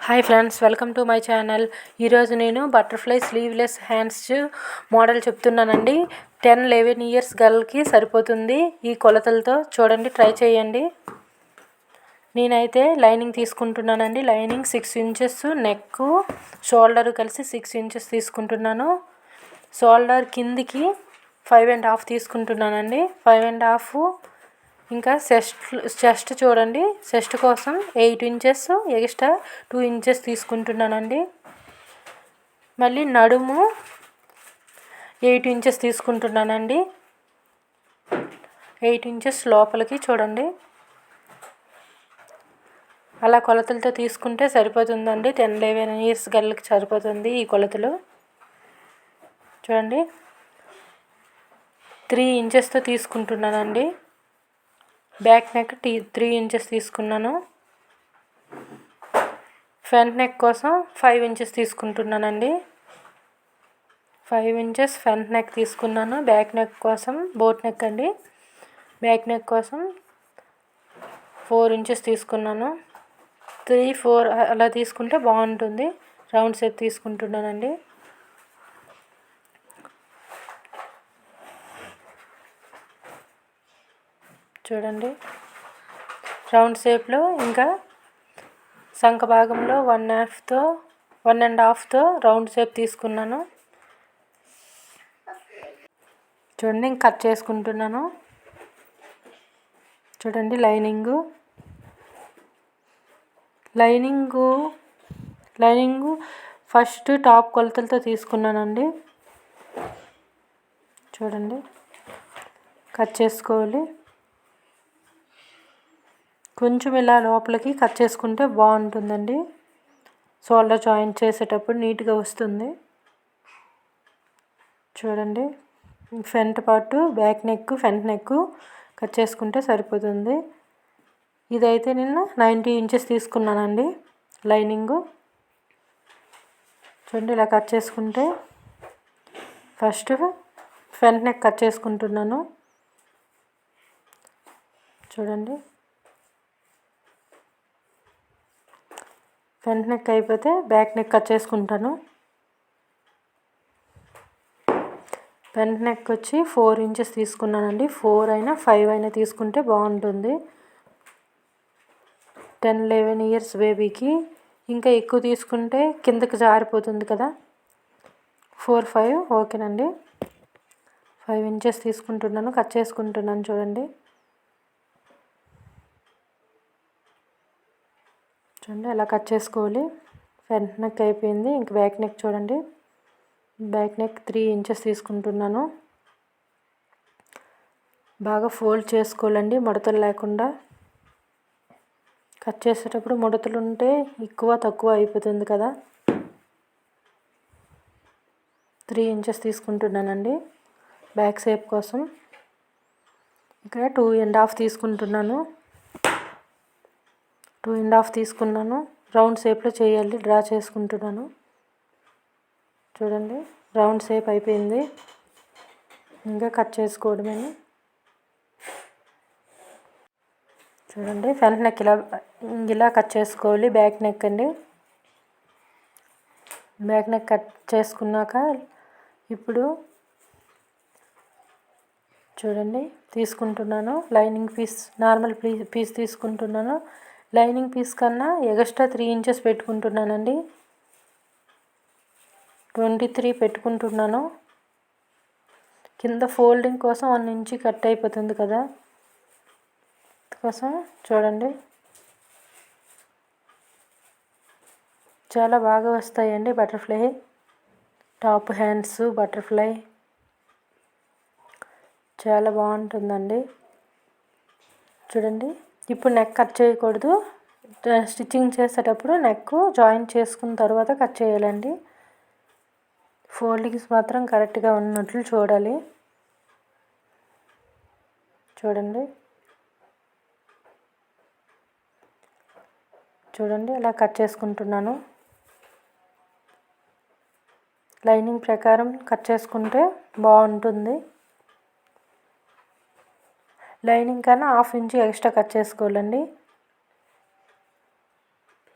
Hi friends welcome to my channel ఈరోజు నేను butterfly sleeveless hands model చెప్తున్నానండి. Ten eleven years గర్ల్కి సరిపోతుంది ఈ కొలతలతో. చూడండి ట్రై చేయండి. నేనైతే లైనింగ్ తీసుకుంటున్నానండి. Lining six inches neck shoulder కలిసి సిక్స్ ఇంచెస్ తీసుకుంటున్నాను. షోల్డర్ కిందికి ఫైవ్ అండ్ హాఫ్ తీసుకుంటున్నానండి. ఫైవ్ అండ్ హాఫ్ ఇంకా చెస్ట్ చెస్ట్ చూడండి. చెస్ట్ కోసం eight inches extra two inches తీసుకుంటున్నానండి. మళ్ళీ నడుము ఎయిట్ ఇంచెస్ తీసుకుంటున్నానండి. ఎయిట్ ఇంచెస్ లోపలికి చూడండి. అలా కొలతలతో తీసుకుంటే సరిపోతుందండి. టెన్ లెవెన్ ఇయర్స్ గర్ల్కి సరిపోతుంది ఈ కొలతలు. చూడండి. త్రీ ఇంచెస్తో తీసుకుంటున్నానండి. Back neck T three inches తీసుకున్నాను. ఫ్రంట్ నెక్ కోసం ఫైవ్ ఇంచెస్ తీసుకుంటున్నానండి. ఫైవ్ ఇంచెస్ ఫ్రంట్ నెక్ తీసుకున్నాను. బ్యాక్ నెక్ కోసం బోట్ నెక్ అండి. బ్యాక్ నెక్ కోసం ఫోర్ ఇంచెస్ తీసుకున్నాను. త్రీ ఫోర్ అలా తీసుకుంటే బాగుంటుంది. రౌండ్ షేప్ తీసుకుంటున్నానండి. చూడండి. రౌండ్ షేప్లో ఇంకా శంఖ భాగంలో వన్ హాఫ్తో వన్ అండ్ హాఫ్తో రౌండ్ షేప్ తీసుకున్నాను. చూడండి ఇంక కట్ చేసుకుంటున్నాను. చూడండి lining. Lining lining first top కొలతలతో తీసుకున్నానండి. చూడండి కట్ చేసుకోవాలి. కొంచెం ఇలా లోపలికి కట్ చేసుకుంటే బాగుంటుందండి. షోల్డర్ జాయింట్ చేసేటప్పుడు నీట్గా వస్తుంది. చూడండి. Front part back neck front neck cut చేసుకుంటే సరిపోతుంది. ఇదైతే నేను నైంటీ ఇంచెస్ తీసుకున్నానండి లైనింగు. చూడండి ఇలా కట్ చేసుకుంటే ఫస్ట్ ఫ్రంట్ నెక్ కట్ చేసుకుంటున్నాను. చూడండి. ఫ్రంట్ నెక్ అయిపోతే బ్యాక్ నెక్ కట్ చేసుకుంటాను. ఫ్రంట్ నెక్ వచ్చి ఫోర్ ఇంచెస్ తీసుకున్నానండి. ఫోర్ అయినా ఫైవ్ అయినా తీసుకుంటే బాగుంటుంది. టెన్ లెవెన్ ఇయర్స్ బేబీకి. ఇంకా ఎక్కువ తీసుకుంటే కిందకి జారిపోతుంది కదా. ఫోర్ ఫైవ్ ఓకేనండి. ఫైవ్ ఇంచెస్ తీసుకుంటున్నాను. కట్ చేసుకుంటున్నాను చూడండి. చూడండి అలా కట్ చేసుకోవాలి. ఫ్రంట్ నెక్ అయిపోయింది. ఇంక బ్యాక్ నెక్ చూడండి. బ్యాక్ నెక్ త్రీ ఇంచెస్ తీసుకుంటున్నాను. బాగా ఫోల్డ్ చేసుకోవాలండి ముడతలు లేకుండా. కట్ చేసేటప్పుడు ముడతలు ఉంటే ఎక్కువ తక్కువ అయిపోతుంది కదా. త్రీ ఇంచెస్ తీసుకుంటున్నానండి బ్యాక్ షేప్ కోసం. ఇక్కడ టూ అండ్ హాఫ్ తీసుకుంటున్నాను. టూ అండ్ హాఫ్ తీసుకున్నాను రౌండ్ షేప్లో చేయాలి డ్రా చేసుకుంటున్నాను. చూడండి రౌండ్ షేప్ అయిపోయింది. ఇంకా కట్ చేసుకోవడమే. చూడండి ఫ్రంట్ నెక్ ఇలా ఇలా కట్ చేసుకోవాలి బ్యాక్ నెక్ అండి. బ్యాక్ నెక్ కట్ చేసుకున్నాక ఇప్పుడు చూడండి తీసుకుంటున్నాను. లైనింగ్ పీస్ నార్మల్ పీస్ తీసుకుంటున్నాను. లైనింగ్ పీస్ కన్నా ఎగస్ట్రా త్రీ ఇంచెస్ పెట్టుకుంటున్నానండి. ట్వంటీ త్రీ పెట్టుకుంటున్నాను. కింద ఫోల్డింగ్ కోసం వన్ ఇంచి కట్ అయిపోతుంది కదా. కోసం చూడండి. చాలా బాగా వస్తాయండి బటర్ఫ్లై. Top hands butterfly. చాలా బాగుంటుందండి. చూడండి. ఇప్పుడు నెక్ కట్ చేయకూడదు. స్టిచ్చింగ్ చేసేటప్పుడు నెక్ జాయిన్ చేసుకున్న తర్వాత కట్ చేయాలండి. ఫోల్డింగ్స్ మాత్రం కరెక్ట్గా ఉన్నట్లు చూడాలి. చూడండి. చూడండి అలా కట్ చేసుకుంటున్నాను. లైనింగ్ ప్రకారం కట్ చేసుకుంటే బాగుంటుంది. లైనింగ్ కన్నా హాఫ్ ఇంచ్ ఎక్స్ట్రా కట్ చేసుకోవాలండి.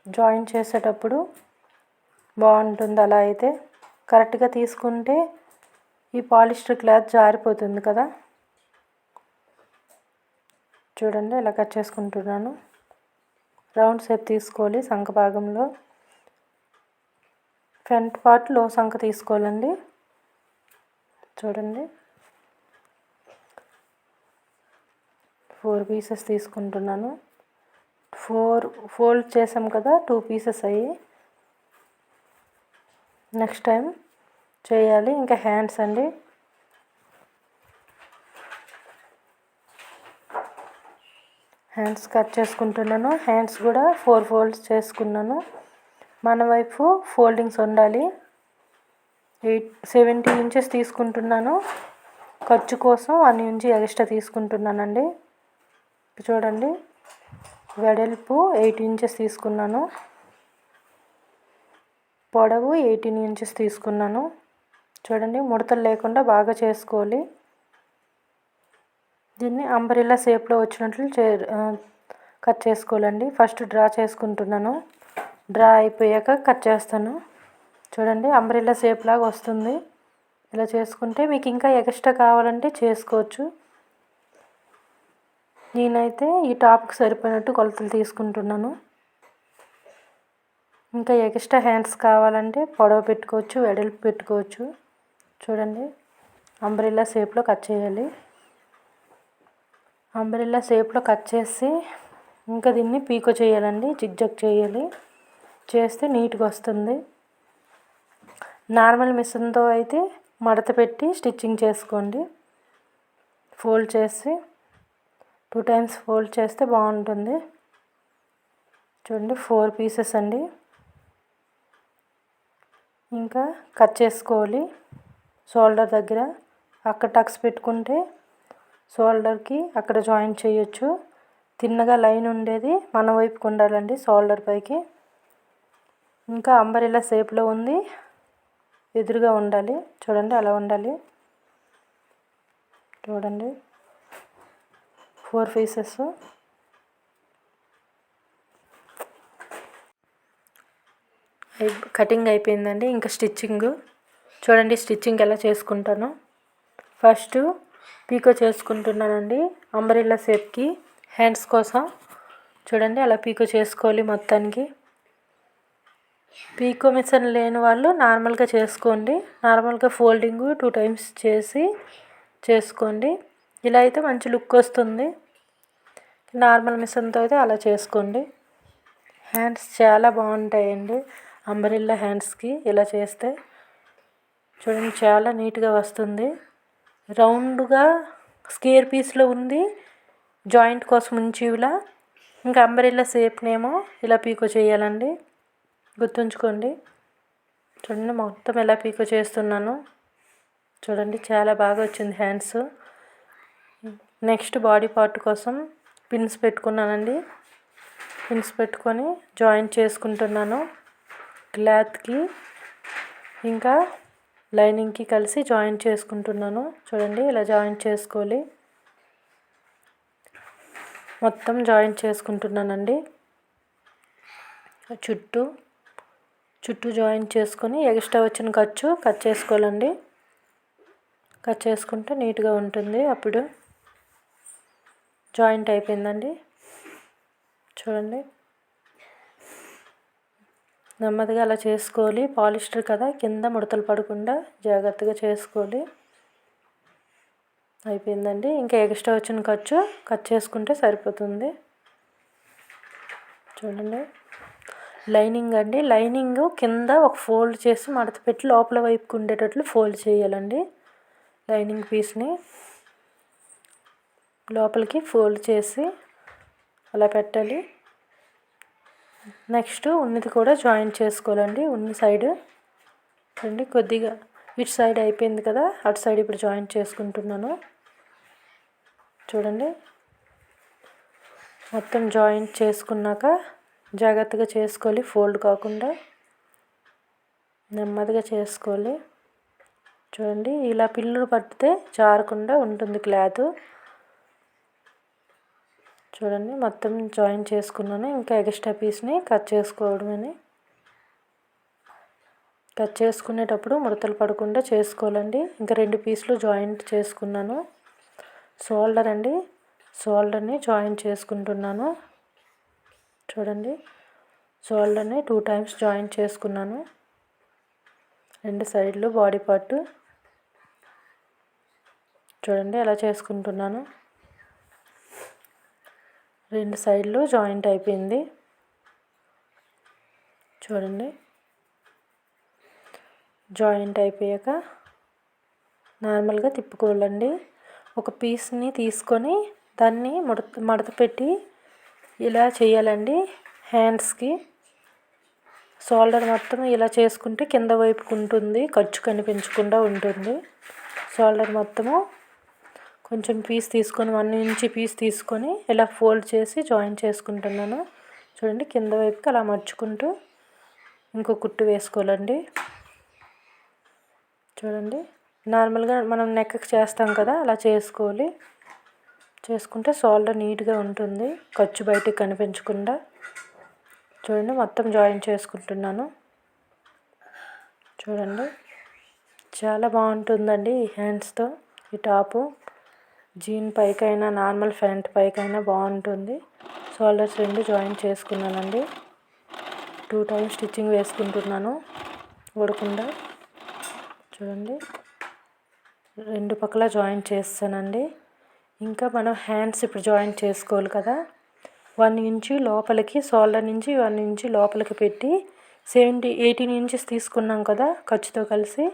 జాయిన్ చేసేటప్పుడు బాగుంటుంది అలా అయితే. కరెక్ట్గా తీసుకుంటే ఈ పాలిస్టర్ క్లాత్ జారిపోతుంది కదా. చూడండి ఇలా కట్ చేసుకుంటున్నాను. రౌండ్ షేప్ తీసుకోవాలి సంఖ భాగంలో. ఫ్రంట్ పార్ట్లో సంఖ తీసుకోవాలండి. చూడండి. ఫోర్ పీసెస్ తీసుకుంటున్నాను. ఫోర్ ఫోల్డ్ చేసాం కదా టూ పీసెస్ అయ్యి. నెక్స్ట్ టైం చేయాలి. ఇంకా హ్యాండ్స్ అండి. హ్యాండ్స్ కట్ చేసుకుంటున్నాను. హ్యాండ్స్ కూడా ఫోర్ ఫోల్డ్స్ చేసుకున్నాను. మన వైపు ఫోల్డింగ్స్ ఉండాలి. ఎయిట్ సెవెంటీ ఇంచెస్ తీసుకుంటున్నాను. ఖర్చు కోసం వన్ ఇంచ్ ఎక్స్ట్రా తీసుకుంటున్నానండి. చూడండి. వెడల్పు ఎయిట్ ఇంచెస్ తీసుకున్నాను. పొడవు ఎయిటీన్ ఇంచెస్ తీసుకున్నాను. చూడండి ముడతలు లేకుండా బాగా చేసుకోవాలి. దీన్ని అంబ్రెల్లా షేప్లో వచ్చినట్లు చే కట్ చేసుకోవాలండి. ఫస్ట్ డ్రా చేసుకుంటున్నాను. డ్రా అయిపోయాక కట్ చేస్తాను. చూడండి అంబ్రెల్లా షేప్ లాగా వస్తుంది. ఇలా చేసుకుంటే మీకు ఇంకా ఎక్స్ట్రా కావాలంటే చేసుకోవచ్చు. నేనైతే ఈ టాప్కి సరిపోయినట్టు కొలతలు తీసుకుంటున్నాను. ఇంకా ఎక్స్ట్రా హ్యాండ్స్ కావాలంటే పొడవ పెట్టుకోవచ్చు వెడల్పు పెట్టుకోవచ్చు. చూడండి అంబ్రెల్లా షేప్లో కట్ చేయాలి. అంబ్రెల్లా షేప్లో కట్ చేసి ఇంకా దీన్ని పీకో చేయాలండి జిగ్జగ్ చేయాలి. చేస్తే నీట్గా వస్తుంది. నార్మల్ మిషన్తో అయితే మడత పెట్టి స్టిచ్చింగ్ చేసుకోండి. ఫోల్డ్ చేసి టూ టైమ్స్ ఫోల్డ్ చేస్తే బాగుంటుంది. చూడండి ఫోర్ పీసెస్ అండి. ఇంకా కట్ చేసుకోవాలి. షోల్డర్ దగ్గర అక్కడ టక్స్ పెట్టుకుంటే షోల్డర్కి అక్కడ జాయింట్ చేయొచ్చు. తిన్నగా లైన్ ఉండేది మన వైపుకు ఉండాలండి షోల్డర్ పైకి. ఇంకా అంబరిలా షేప్లో ఉంది. ఎదురుగా ఉండాలి. చూడండి అలా ఉండాలి. చూడండి. ఫోర్ పీసెస్ కటింగ్ అయిపోయిందండి ఇంకా స్టిచ్చింగ్. చూడండి స్టిచ్చింగ్ ఎలా చేసుకుంటాను. ఫస్ట్ పీకో చేసుకుంటున్నానండి అంబ్రెల్లా షేప్కి హ్యాండ్స్ కోసం. చూడండి అలా పీకో చేసుకోవాలి మొత్తానికి. పీకో మిషన్ లేని వాళ్ళు నార్మల్గా చేసుకోండి. నార్మల్గా ఫోల్డింగ్ టూ టైమ్స్ చేసి చేసుకోండి. ఇలా అయితే మంచి లుక్ వస్తుంది. నార్మల్ మిషన్తో అయితే అలా చేసుకోండి. హ్యాండ్స్ చాలా బాగుంటాయండి. అంబ్రెల్లా హ్యాండ్స్కి ఇలా చేస్తే చూడండి చాలా నీట్గా వస్తుంది. రౌండ్గా స్కేర్ పీస్లో ఉంది. జాయింట్ కోసం ఉంచిలా ఇంకా అంబ్రెల్లా షేప్నేమో ఇలా పీకో చేయాలండి. గుర్తుంచుకోండి. చూడండి మొత్తం ఎలా పీకో చేస్తున్నాను. చూడండి చాలా బాగా వచ్చింది హ్యాండ్స్. నెక్స్ట్ బాడీ పార్ట్ కోసం పిన్స్ పెట్టుకున్నానండి. పిన్స్ పెట్టుకొని జాయిన్ చేసుకుంటున్నాను. క్లాత్కి ఇంకా లైనింగ్కి కలిసి జాయిన్ చేసుకుంటున్నాను. చూడండి ఇలా జాయిన్ చేసుకోవాలి. మొత్తం జాయిన్ చేసుకుంటున్నానండి. చుట్టూ చుట్టూ జాయిన్ చేసుకొని ఎక్స్ట్రా వచ్చిన ఖర్చు కట్ చేసుకోవాలండి. కట్ చేసుకుంటే నీట్గా ఉంటుంది అప్పుడు. జాయింట్ అయిపోయిందండి. చూడండి. నెమ్మదిగా అలా చేసుకోవాలి. పాలిస్టర్ కదా కింద ముడతలు పడకుండా జాగ్రత్తగా చేసుకోవాలి. అయిపోయిందండి. ఇంకా ఎక్స్ట్రా వచ్చిన ఖర్చు కట్ చేసుకుంటే సరిపోతుంది. చూడండి. లైనింగ్ అండి. లైనింగ్ కింద ఒక ఫోల్డ్ చేసి మడత పెట్టి లోపల వైపుకు ఉండేటట్లు ఫోల్డ్ చేయాలండి. లైనింగ్ పీస్ని. లోపలికి ఫోల్డ్ చేసి అలా పెట్టాలి. నెక్స్ట్ ఉన్నది కూడా జాయింట్ చేసుకోవాలండి. ఉన్ని సైడ్ అండి కొద్దిగా ఇటు సైడ్ అయిపోయింది కదా అటు సైడ్ ఇప్పుడు జాయింట్ చేసుకుంటున్నాను. చూడండి మొత్తం జాయింట్ చేసుకున్నాక జాగ్రత్తగా చేసుకోవాలి ఫోల్డ్ కాకుండా నెమ్మదిగా చేసుకోవాలి. చూడండి ఇలా పిల్లులు పట్టితే జారకుండా ఉంటుంది క్లాత్. చూడండి మొత్తం జాయిన్ చేసుకున్నాను. ఇంకా ఎక్స్ట్రా పీస్ని కట్ చేసుకోవడమని. కట్ చేసుకునేటప్పుడు ముడతలు పడకుండా చేసుకోవాలండి. ఇంకా రెండు పీసులు జాయింట్ చేసుకున్నాను. షోల్డర్ అండి. షోల్డర్ని జాయిన్ చేసుకుంటున్నాను. చూడండి. షోల్డర్ని టూ టైమ్స్ జాయిన్ చేసుకున్నాను. రెండు సైడ్లు బాడీ పార్ట్ చూడండి ఎలా చేసుకుంటున్నాను. రెండు సైడ్లు జాయింట్ అయిపోయింది. చూడండి. జాయింట్ అయిపోయాక నార్మల్గా తిప్పుకోవాలండి. ఒక పీస్ని తీసుకొని దాన్ని మడత మడత పెట్టి ఇలా చేయాలండి హ్యాండ్స్కి. షోల్డర్ మొత్తం ఇలా చేసుకుంటే కింద వైపుకు ఉంటుంది ఖర్చు కనిపించకుండా ఉంటుంది. షోల్డర్ మొత్తము కొంచెం పీస్ తీసుకొని వన్ ఇంచ్ పీస్ తీసుకొని ఇలా ఫోల్డ్ చేసి జాయిన్ చేసుకుంటున్నాను. చూడండి కింద వైపుకి అలా మర్చుకుంటూ ఇంకో కుట్టు వేసుకోవాలండి. చూడండి నార్మల్గా మనం నెక్కకి చేస్తాం కదా అలా చేసుకోవాలి. చేసుకుంటే సాల్ట్ నీట్గా ఉంటుంది ఖర్చు బయటికి కనిపించకుండా. చూడండి మొత్తం జాయిన్ చేసుకుంటున్నాను. చూడండి చాలా బాగుంటుందండి ఈ హ్యాండ్స్తో ఈ టాపు జీన్ పైకైనా నార్మల్ ఫ్యాంట్ పైకైనా బాగుంటుంది. షోల్డర్స్ రెండు జాయిన్ చేసుకున్నానండి. టూ టైమ్స్ స్టిచ్చింగ్ వేసుకుంటున్నాను. ఊడకుండా చూడండి. రెండు పక్కల జాయిన్ చేస్తానండి. ఇంకా మనం హ్యాండ్స్ ఇప్పుడు జాయిన్ చేసుకోవాలి కదా. వన్ ఇంచు లోపలికి షోల్డర్ నుంచి వన్ ఇంచు లోపలికి పెట్టి సెవెంటీ ఎయిటీన్ ఇంచెస్ తీసుకున్నాం కదా ఖర్చుతో కలిసి.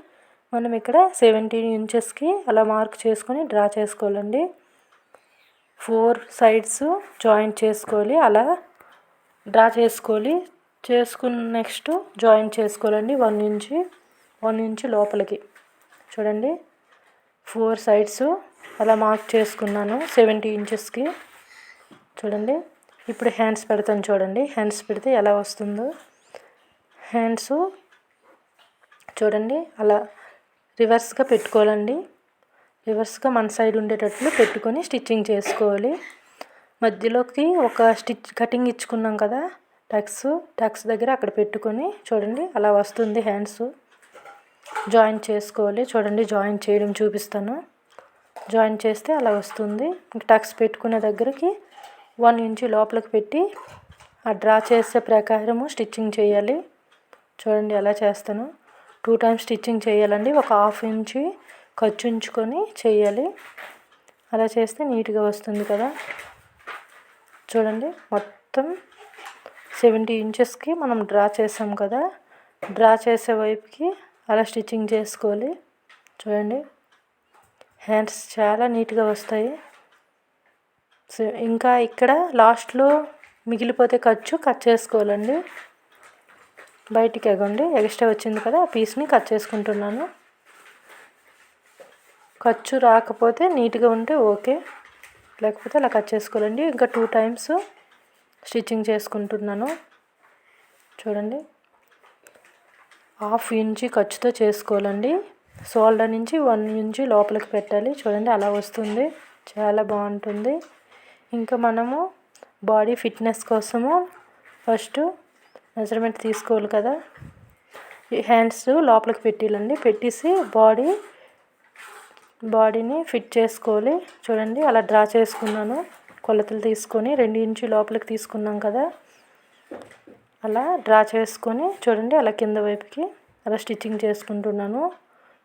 మనం ఇక్కడ సెవెంటీన్ ఇంచెస్కి అలా మార్క్ చేసుకొని డ్రా చేసుకోవాలండి. ఫోర్ సైడ్స్ జాయింట్ చేసుకోవాలి అలా డ్రా చేసుకోవాలి. చేసుకున్న నెక్స్ట్ జాయిన్ చేసుకోవాలండి వన్ ఇంచి వన్ ఇంచ్ లోపలికి. చూడండి. ఫోర్ సైడ్స్ అలా మార్క్ చేసుకున్నాను సెవెంటీ ఇంచెస్కి చూడండి. ఇప్పుడు హ్యాండ్స్ పెడతాను చూడండి. హ్యాండ్స్ పెడితే ఎలా వస్తుందో. హ్యాండ్స్ చూడండి. అలా రివర్స్గా పెట్టుకోవాలండి. రివర్స్గా మన సైడ్ ఉండేటట్లు పెట్టుకొని స్టిచ్చింగ్ చేసుకోవాలి. మధ్యలోకి ఒక స్టిచ్ కటింగ్ ఇచ్చుకున్నాం కదా టక్స్. టక్స్ దగ్గర అక్కడ పెట్టుకొని చూడండి అలా వస్తుంది హ్యాండ్స్. జాయిన్ చేసుకోవాలి. చూడండి జాయిన్ చేయడం చూపిస్తాను. జాయిన్ చేస్తే అలా వస్తుంది. టక్స్ పెట్టుకునే దగ్గరికి వన్ ఇంచ్ లోపలికి పెట్టి ఆ డ్రా చేసే ప్రకారము స్టిచ్చింగ్ చేయాలి. చూడండి ఎలా చేస్తాను. టూ టైమ్స్ స్టిచ్చింగ్ చేయాలండి. ఒక హాఫ్ ఇంచి ఖర్చు ఉంచుకొని చేయాలి. అలా చేస్తే నీట్గా వస్తుంది కదా. చూడండి మొత్తం సెవెంటీ ఇంచెస్కి మనం డ్రా చేసాం కదా. డ్రా చేసే వైపుకి అలా స్టిచ్చింగ్ చేసుకోవాలి. చూడండి హ్యాండ్స్ చాలా నీట్గా వస్తాయి. ఇంకా ఇక్కడ లాస్ట్లో మిగిలిపోతే ఖర్చు కట్ చేసుకోవాలండి. బయటికి ఎగండి. ఎక్స్ట్రా వచ్చింది కదా ఆ పీస్ని కట్ చేసుకుంటున్నాను. ఖర్చు రాకపోతే నీట్గా ఉంటే ఓకే. లేకపోతే అలా కట్ చేసుకోవాలండి. ఇంకా టూ టైమ్స్ స్టిచ్చింగ్ చేసుకుంటున్నాను. చూడండి. హాఫ్ ఇంచి ఖర్చుతో చేసుకోవాలండి. షోల్డర్ నుంచి వన్ ఇంచి లోపలికి పెట్టాలి. చూడండి అలా వస్తుంది. చాలా బాగుంటుంది. ఇంకా మనము బాడీ ఫిట్నెస్ కోసము ఫస్ట్ మెజర్మెంట్ తీసుకోవాలి కదా. హ్యాండ్స్ లోపలికి పెట్టాలండి. పెట్టేసి బాడీ బాడీని ఫిట్ చేసుకోవాలి. చూడండి అలా డ్రా చేసుకున్నాను. కొలతలు తీసుకొని రెండు ఇంచు లోపలికి తీసుకున్నాం కదా. అలా డ్రా చేసుకొని చూడండి అలా కింద వైపుకి అలా స్టిచ్చింగ్ చేసుకుంటున్నాను.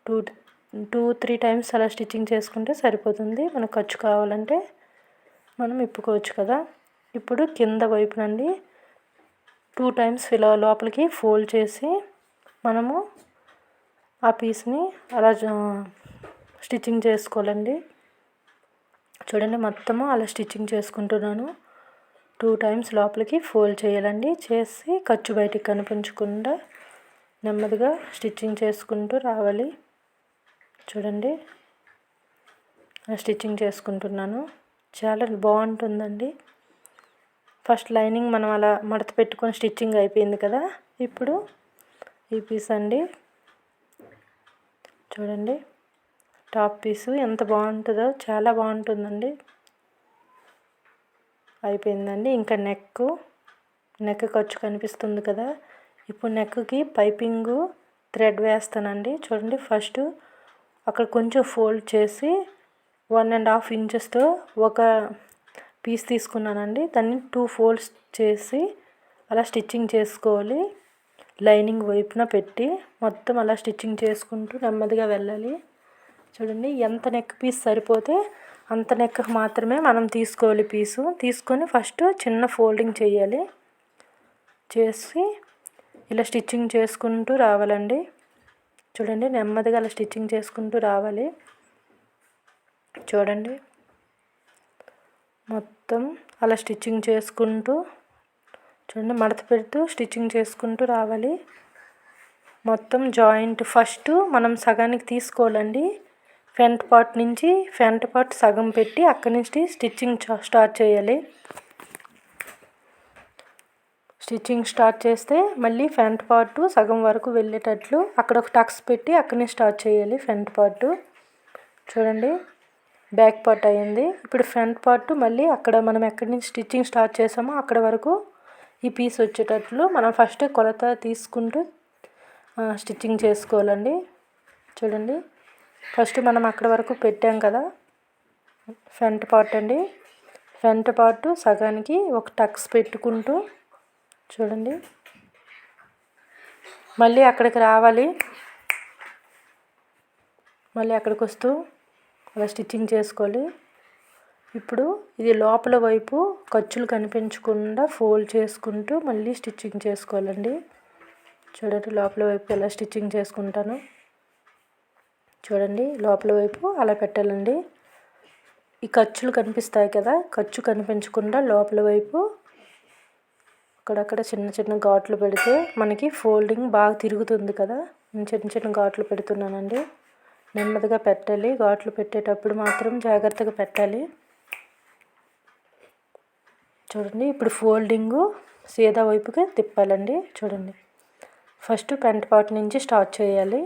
టూ టూ త్రీ టైమ్స్ అలా స్టిచ్చింగ్ చేసుకుంటే సరిపోతుంది. మనకు ఖర్చు కావాలంటే మనం ఇప్పుకోవచ్చు కదా. ఇప్పుడు కింద వైపునండి టూ టైమ్స్ ఇలా లోపలికి ఫోల్డ్ చేసి మనము ఆ పీస్ని అలా స్టిచ్చింగ్ చేసుకోవాలండి. చూడండి మొత్తము అలా స్టిచ్చింగ్ చేసుకుంటున్నాను. టూ టైమ్స్ లోపలికి ఫోల్డ్ చేయాలండి. చేసి ఖర్చు బయటికి కనిపించకుండా నెమ్మదిగా స్టిచ్చింగ్ చేసుకుంటూ రావాలి. చూడండి. స్టిచ్చింగ్ చేసుకుంటున్నాను. చాలా బాగుంటుందండి. ఫస్ట్ లైనింగ్ మనం అలా మడత పెట్టుకొని స్టిచ్చింగ్ అయిపోయింది కదా. ఇప్పుడు ఈ పీస్ అండి. చూడండి. టాప్ పీసు ఎంత బాగుంటుందో చాలా బాగుంటుందండి. అయిపోయిందండి. ఇంకా నెక్ నెక్ ఖర్చు కనిపిస్తుంది కదా. ఇప్పుడు నెక్కి పైపింగు థ్రెడ్ వేస్తానండి. చూడండి ఫస్ట్ అక్కడ కొంచెం ఫోల్డ్ చేసి వన్ అండ్ హాఫ్ ఇంచెస్తో ఒక పీస్ తీసుకున్నానండి. దాన్ని టూ ఫోల్డ్స్ చేసి అలా స్టిచ్చింగ్ చేసుకోవాలి. లైనింగ్ వైపున పెట్టి మొత్తం అలా స్టిచ్చింగ్ చేసుకుంటూ నెమ్మదిగా వెళ్ళాలి. చూడండి ఎంత నెక్ పీస్ సరిపోతే అంత నెక్ మాత్రమే మనం తీసుకోవాలి పీసు. తీసుకొని ఫస్ట్ చిన్న ఫోల్డింగ్ చేయాలి. చేసి ఇలా స్టిచ్చింగ్ చేసుకుంటూ రావాలండి. చూడండి నెమ్మదిగా అలా స్టిచ్చింగ్ చేసుకుంటూ రావాలి. చూడండి. మొత్తం అలా స్టిచ్చింగ్ చేసుకుంటూ చూడండి మడత పెడుతూ స్టిచ్చింగ్ చేసుకుంటూ రావాలి. మొత్తం జాయింట్ ఫస్ట్ మనం సగానికి తీసుకోవాలండి. ఫ్రంట్ పార్ట్ నుంచి ఫ్రంట్ పార్ట్ సగం పెట్టి అక్కడి నుంచి స్టిచ్చింగ్ స్టార్ట్ చేయాలి. స్టిచ్చింగ్ స్టార్ట్ చేస్తే మళ్ళీ ఫ్రంట్ పార్ట్ సగం వరకు వెళ్ళేటట్లు అక్కడ ఒక టక్స్ పెట్టి అక్కడి నుంచి స్టార్ట్ చేయాలి ఫ్రంట్ పార్ట్. చూడండి. బ్యాక్ పార్ట్ అయ్యింది. ఇప్పుడు ఫ్రంట్ పార్ట్ మళ్ళీ అక్కడ మనం ఎక్కడి నుంచి స్టిచ్చింగ్ స్టార్ట్ చేసామో అక్కడ వరకు ఈ పీస్ వచ్చేటట్లు మనం ఫస్ట్ కొలత తీసుకుంటూ స్టిచ్చింగ్ చేసుకోవాలండి. చూడండి. ఫస్ట్ మనం అక్కడ వరకు పెట్టాం కదా. ఫ్రంట్ పార్ట్ అండి. ఫ్రంట్ పార్ట్ సగానికి ఒక టక్స్ పెట్టుకుంటూ చూడండి. మళ్ళీ అక్కడికి రావాలి. మళ్ళీ అక్కడికి వస్తూ అలా స్టిచ్చింగ్ చేసుకోవాలి. ఇప్పుడు ఇది లోపల వైపు ఖర్చులు కనిపించకుండా ఫోల్డ్ చేసుకుంటూ మళ్ళీ స్టిచ్చింగ్ చేసుకోవాలండి. చూడండి లోపల వైపు ఎలా స్టిచ్చింగ్ చేసుకుంటాను. చూడండి లోపల వైపు అలా పెట్టాలండి. ఈ ఖర్చులు కనిపిస్తాయి కదా ఖర్చు కనిపించకుండా లోపల వైపు అక్కడక్కడ చిన్న చిన్న ఘాట్లు పెడితే మనకి ఫోల్డింగ్ బాగా తిరుగుతుంది కదా. నేను చిన్న చిన్న ఘాట్లు పెడుతున్నానండి. నెమ్మదిగా పెట్టాలి. ఘాట్లు పెట్టేటప్పుడు మాత్రం జాగ్రత్తగా పెట్టాలి. చూడండి ఇప్పుడు ఫోల్డింగు సీదా వైపుగా తిప్పాలండి. చూడండి ఫస్ట్ పెంట పాటు నుంచి స్టార్ట్ చేయాలి.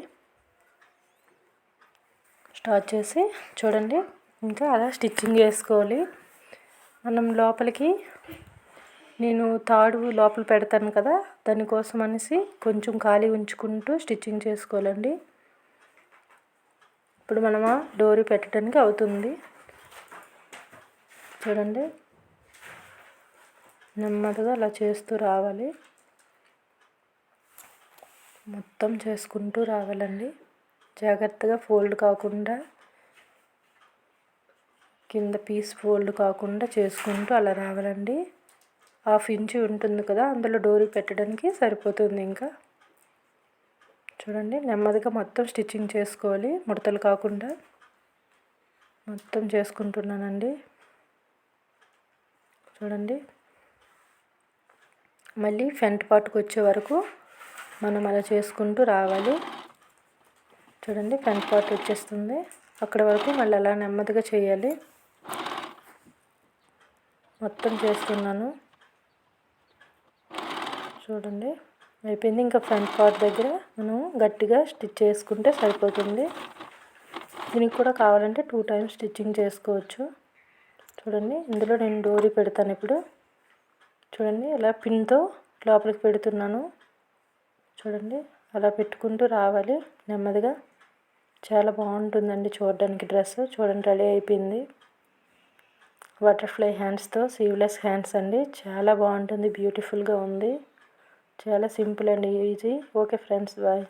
స్టార్ట్ చేసి చూడండి ఇంకా అలా స్టిచ్చింగ్ చేసుకోవాలి. మనం లోపలికి నేను తాడు లోపల పెడతాను కదా దానికోసం అనేసి కొంచెం ఖాళీ ఉంచుకుంటూ స్టిచ్చింగ్ చేసుకోవాలండి. ఇప్పుడు మనము డోరీ పెట్టడానికి అవుతుంది. చూడండి. నెమ్మదిగా అలా చేస్తూ రావాలి. మొత్తం చేసుకుంటూ రావాలండి. జాగ్రత్తగా ఫోల్డ్ కాకుండా కింద పీస్ ఫోల్డ్ కాకుండా చేసుకుంటూ అలా రావాలండి. హాఫ్ ఇంచు ఉంటుంది కదా అందులో డోరీ పెట్టడానికి సరిపోతుంది ఇంకా. చూడండి నెమ్మదిగా మొత్తం స్టిచ్చింగ్ చేసుకోవాలి. ముడతలు కాకుండా మొత్తం చేసుకుంటున్నానండి. చూడండి. మళ్ళీ ఫ్రంట్ పార్ట్కి వచ్చే వరకు మనం అలా చేసుకుంటూ రావాలి. చూడండి ఫ్రంట్ పార్ట్ వచ్చేస్తుంది. అక్కడ వరకు మళ్ళీ అలా నెమ్మదిగా చేయాలి. మొత్తం చేస్తున్నాను. చూడండి. అయిపోయింది. ఇంకా ఫ్రంట్ పార్ట్ దగ్గర మనం గట్టిగా స్టిచ్ చేసుకుంటే సరిపోతుంది. దీనికి కూడా కావాలంటే టూ టైమ్స్ స్టిచ్చింగ్ చేసుకోవచ్చు. చూడండి ఇందులో నేను డోరీ పెడతాను ఇప్పుడు. చూడండి ఇలా పిన్తో లోపలికి పెడుతున్నాను. చూడండి అలా పెట్టుకుంటూ రావాలి నెమ్మదిగా. చాలా బాగుంటుందండి చూడడానికి డ్రెస్. చూడండి రెడీ అయిపోయింది. బటర్ఫ్లై హ్యాండ్స్తో సీవ్లెస్ హ్యాండ్స్ అండి. చాలా బాగుంటుంది బ్యూటిఫుల్గా ఉంది. చాలా simple and easy. Okay friends bye.